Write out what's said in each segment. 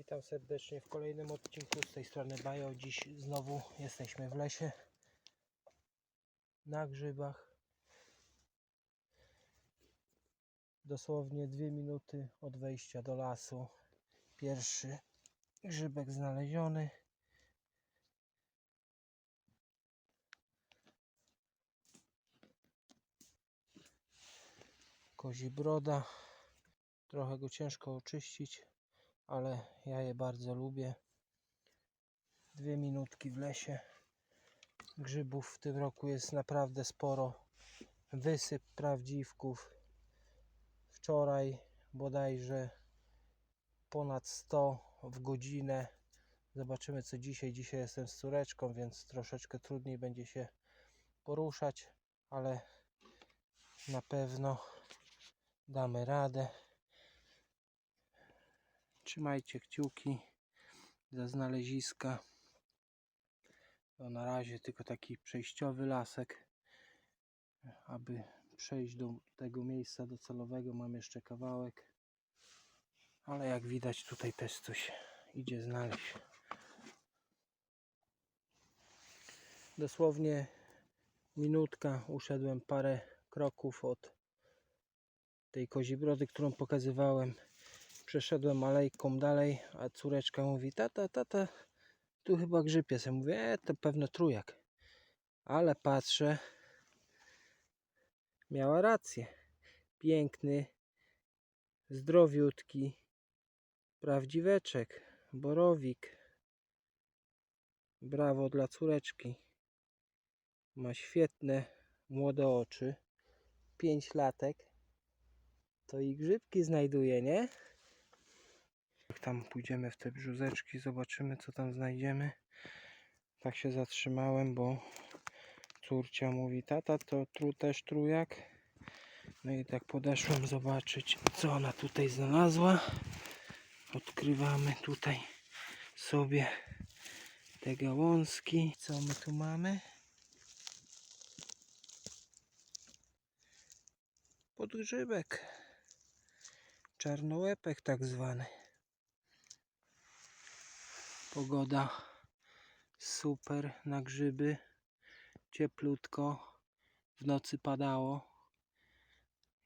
Witam serdecznie w kolejnym odcinku z tej strony Bajo. Dziś znowu jesteśmy w lesie na grzybach. Dosłownie dwie minuty od wejścia do lasu. Pierwszy grzybek znaleziony. Kozi broda. Trochę go ciężko oczyścić, ale ja je bardzo lubię. Dwie minutki w lesie. Grzybów w tym roku jest naprawdę sporo. Wysyp prawdziwków. Wczoraj bodajże ponad 100 w godzinę. Zobaczymy co dzisiaj. Dzisiaj jestem z córeczką, więc troszeczkę trudniej będzie się poruszać, ale na pewno damy radę. Trzymajcie kciuki za znaleziska. To na razie tylko taki przejściowy lasek. Aby przejść do tego miejsca docelowego mam jeszcze kawałek. Ale jak widać tutaj też coś idzie znaleźć. Dosłownie minutka uszedłem parę kroków od tej kozi brody, którą pokazywałem przeszedłem alejką dalej, a córeczka mówi, tata, tata, tu chyba grzyb jest. Ja mówię, e, to pewno trójak. Ale patrzę, miała rację. Piękny, zdrowiutki, prawdziweczek, borowik. Brawo dla córeczki. Ma świetne, młode oczy. Pięć latek. To i grzybki znajduje, nie? Tam pójdziemy w te brzuzeczki, zobaczymy co tam znajdziemy. Tak się zatrzymałem, bo córcia mówi, tata to tru, też trójak. No i tak podeszłem zobaczyć co ona tutaj znalazła. Odkrywamy tutaj sobie te gałązki. Co my tu mamy? Podgrzybek. Czarnołepek tak zwany. Pogoda super na grzyby. Cieplutko. W nocy padało.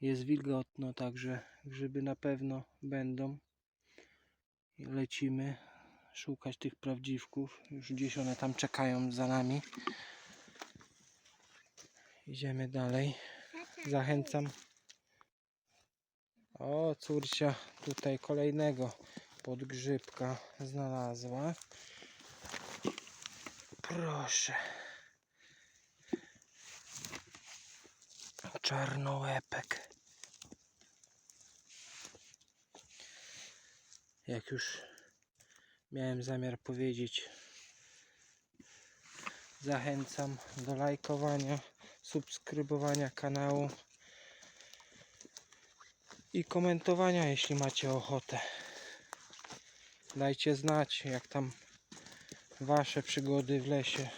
Jest wilgotno, także grzyby na pewno będą. Lecimy szukać tych prawdziwków. Już gdzieś one tam czekają za nami. Idziemy dalej. Zachęcam. O, córcia tutaj kolejnego podgrzybka znalazła. Proszę. Czarnołepek. Jak już miałem zamiar powiedzieć, zachęcam do lajkowania, subskrybowania kanału i komentowania, jeśli macie ochotę. Dajcie znać, jak tam wasze przygody w lesie.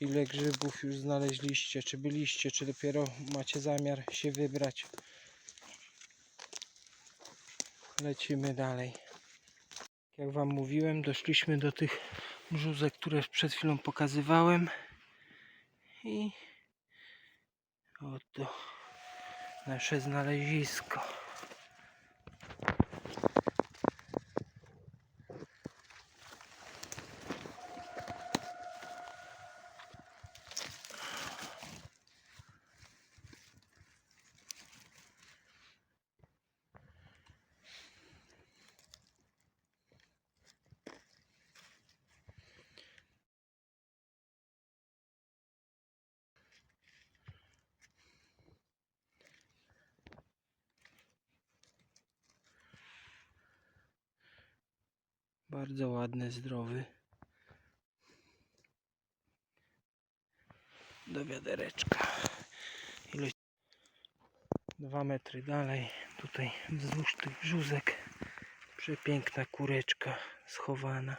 Ile grzybów już znaleźliście, czy byliście, czy dopiero macie zamiar się wybrać. Lecimy dalej. Jak wam mówiłem, doszliśmy do tych brzuzek, które przed chwilą pokazywałem. I oto nasze znalezisko. Bardzo ładny, zdrowy. Do wiadereczka. Ile... Dwa metry dalej, tutaj wzdłuż tych brzuzek, przepiękna kureczka schowana.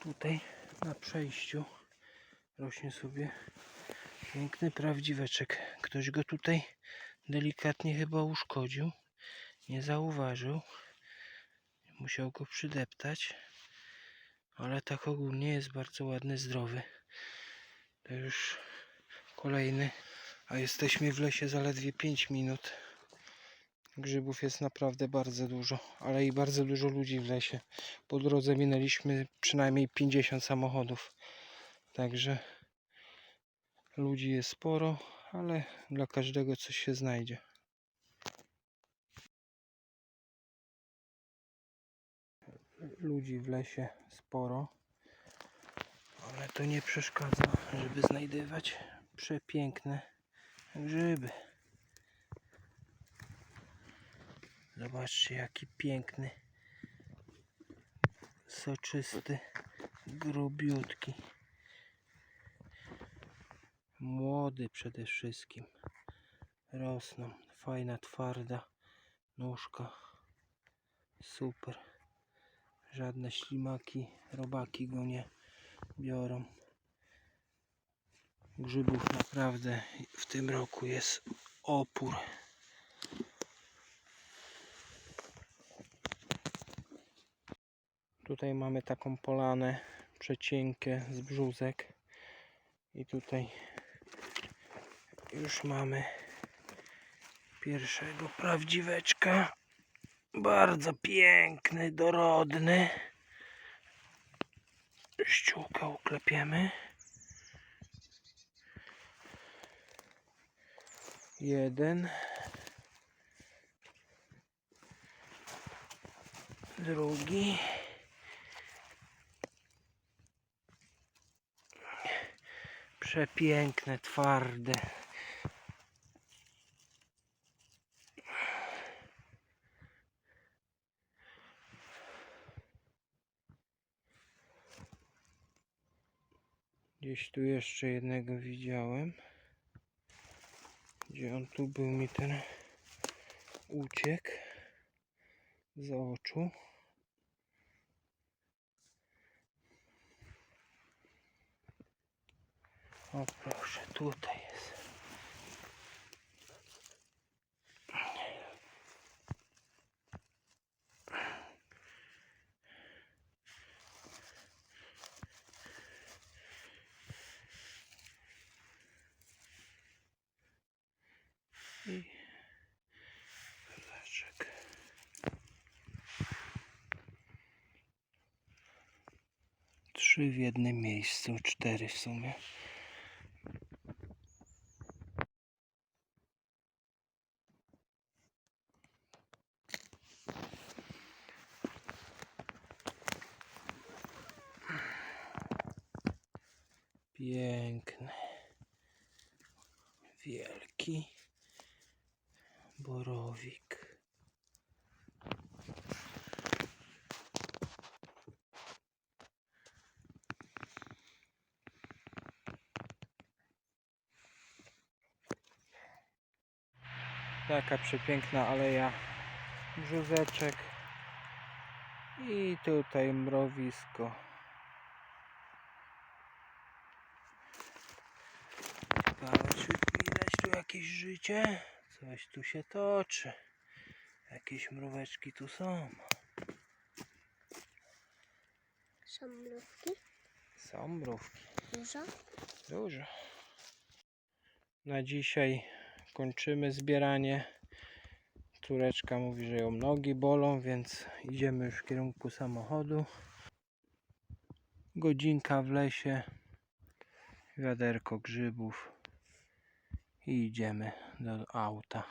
Tutaj na przejściu rośnie sobie piękny prawdziweczek. Ktoś go tutaj delikatnie chyba uszkodził. Nie zauważył. Musiał go przydeptać. Ale tak ogólnie jest bardzo ładny, zdrowy. To już kolejny. A jesteśmy w lesie zaledwie 5 minut. Grzybów jest naprawdę bardzo dużo, ale i bardzo dużo ludzi w lesie. Po drodze minęliśmy przynajmniej 50 samochodów. Także ludzi jest sporo, ale dla każdego coś się znajdzie. Ludzi w lesie sporo, ale to nie przeszkadza, żeby znajdywać przepiękne grzyby. Zobaczcie, jaki piękny, soczysty, grubiutki. Młody przede wszystkim. Rosną. Fajna, twarda nóżka. Super. Żadne ślimaki, robaki go nie biorą. Grzybów naprawdę w tym roku jest opór. Tutaj mamy taką polanę przeciękę z brzózek. I tutaj już mamy pierwszego prawdziweczka. Bardzo piękny, dorodny. Ściółka uklepiemy. Jeden. Drugi. Przepiękne, twarde. Gdzieś tu jeszcze jednego widziałem. Gdzie on tu był mi ten uciekł z oczu. O proszę, tutaj I. Trzy w jednym miejscu, cztery w sumie. Piękny. Wielki. Borowik. Taka przepiękna aleja brzozeczek. I tutaj mrowisko. Czy widać tu jakieś życie? Coś tu się toczy. Jakieś mróweczki tu są. Są mrówki? Są mrówki. Dużo? Dużo. Na dzisiaj kończymy zbieranie. Córeczka mówi, że ją nogi bolą, więc idziemy już w kierunku samochodu. Godzinka w lesie. Wiaderko grzybów. I idziemy do auta.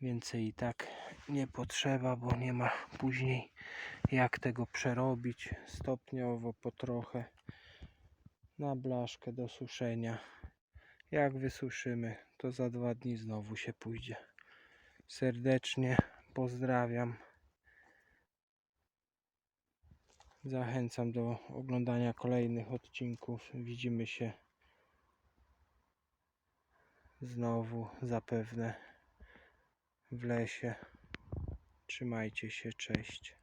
Więcej i tak nie potrzeba, bo nie ma później jak tego przerobić. Stopniowo, po trochę na blaszkę do suszenia. Jak wysuszymy, to za dwa dni znowu się pójdzie. Serdecznie pozdrawiam. Zachęcam do oglądania kolejnych odcinków. Widzimy się znowu zapewne w lesie. Trzymajcie się, cześć.